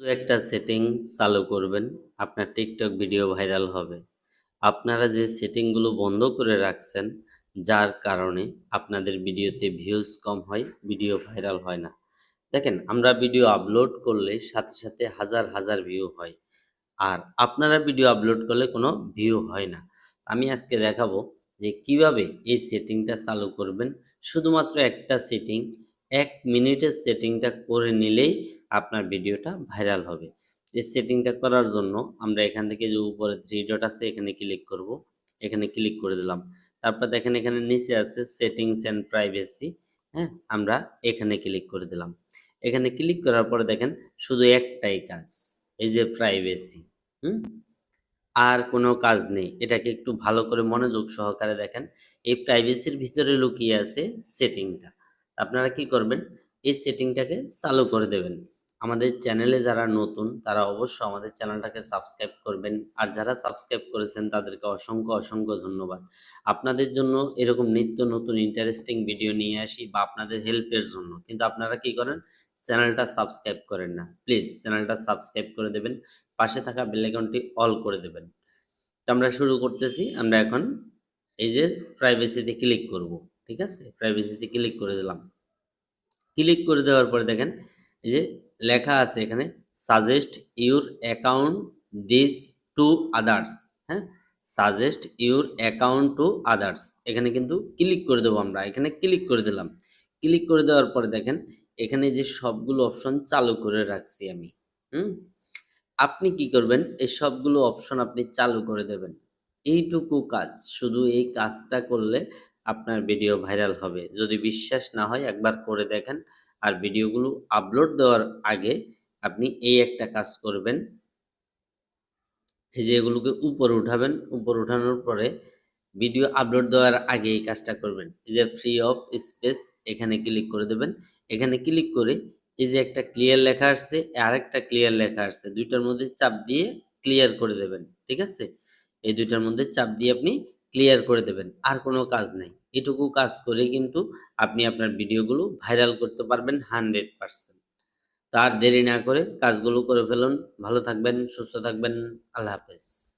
শুধু একটা সেটিং চালু করবেন, আপনার টিকটক ভিডিও ভাইরাল হবে। আপনারা যে সেটিংগুলো বন্ধ করে রাখছেন, যার কারণে আপনাদের ভিডিওতে ভিউজ কম হয় ভিডিও ভাইরাল হয় না। দেখেন, আমরা ভিডিও আপলোড করলে সাথে সাথে হাজার হাজার ভিউ হয়। আর আপনারা ভিডিও আপলোড করলে কোনো ভিউ হয় না। আমি আজকে দেখাবো যে কীভাবে এই সেটিংটা চালু করবেন। শুধুমাত্র একটা সেটিং এক মিনিটের সেটিংটা করে নিলেই আপনার ভিডিওটা ভাইরাল হবে। এই সেটিংটা করার জন্য আমরা এখান থেকে যে উপরে থ্রি ডট আছে এখানে ক্লিক করব। এখানে ক্লিক করে দিলাম। তারপর দেখেন এখানে নিচে আছে সেটিংস অ্যান্ড প্রাইভেসি। হ্যাঁ আমরা এখানে ক্লিক করে দিলাম। এখানে ক্লিক করার পরে দেখেন শুধু একটাই কাজ, এই যে প্রাইভেসি। হুম? আর কোনো কাজ নেই। এটাকে একটু ভালো করে মনোযোগ সহকারে দেখেন। এই প্রাইভেসির ভিতরে লুকিয়ে আছে সেটিংটা। আপনারা কি করবেন? এই সেটিংটাকে চালু করে দেবেন। আমাদের চ্যানেলে যারা নতুন, তারা অবশ্য আমাদের চ্যানেলটাকে সাবস্ক্রাইব করবেন। আর যারা সাবস্ক্রাইব করেছেন, তাদেরকে অসংখ্য অসংখ্য ধন্যবাদ। আপনাদের জন্য এরকম নিত্য নতুন ইন্টারেস্টিং ভিডিও নিয়ে আসি বা আপনাদের হেল্পের জন্য। কিন্তু আপনারা কি করেন? চ্যানেলটা সাবস্ক্রাইব করেন না। প্লিজ চ্যানেলটা সাবস্ক্রাইব করে দেবেন। পাশে থাকা বেলাইকনটি অল করে দেবেন। আমরা শুরু করতেছি। আমরা এখন এই যে প্রাইভেসিতে ক্লিক করব। ঠিক আছে? প্রাইভেসিতে ক্লিক করে দিলাম। ক্লিক করে দেওয়ার পরে দেখেন, এই যে লেখা আছে এখানে suggest your account this to others হ্যাঁ? Suggest your account to others এখানে কিন্তু ক্লিক করে দেবো আমরা, এখানে ক্লিক করে দিলাম। ক্লিক করে দেওয়ার পরে দেখেন, এখানে যে সবগুলো অপশন চালু করে রাখছি আমি, হুম? আপনি কি করবেন, এই সবগুলো অপশন আপনি চালু করে দেবেন। এইটুকু কাজ, শুধু এই কাজটা করলে আপনার ভিডিও ভাইরাল হবে। যদি বিশ্বাস না হয় একবার করে দেখেন আর ভিডিওগুলো আপলোড দেওয়ার আগে আপনি এই একটা কাজ করবেন। এই যে এগুলোকে উপরে উঠাবেন, উপর উঠানোর পরে ভিডিও আপলোড দেওয়ার আগে এই কাজটা করবেন। এই যে ফ্রি অফ স্পেস এখানে ক্লিক করে দেবেন। এখানে ক্লিক করে এই যে একটা ক্লিয়ার লেখা আসছে আর একটা ক্লিয়ার লেখা আসছে। দুইটার মধ্যে চাপ দিয়ে ক্লিয়ার করে দেবেন, ঠিক আছে? এই দুইটার মধ্যে চাপ দিয়ে আপনি ক্লিয়ার করে দেবেন, আর কোনো কাজ নেই। এটুকু কাজ করে কিন্তু আপনি আপনার ভিডিওগুলো ভাইরাল করতে পারবেন হান্ড্রেড পারসেন্ট। তার দেরি না করে কাজগুলো করে ফেলুন। ভালো থাকবেন, সুস্থ থাকবেন, আল্লাহ হাফেজ।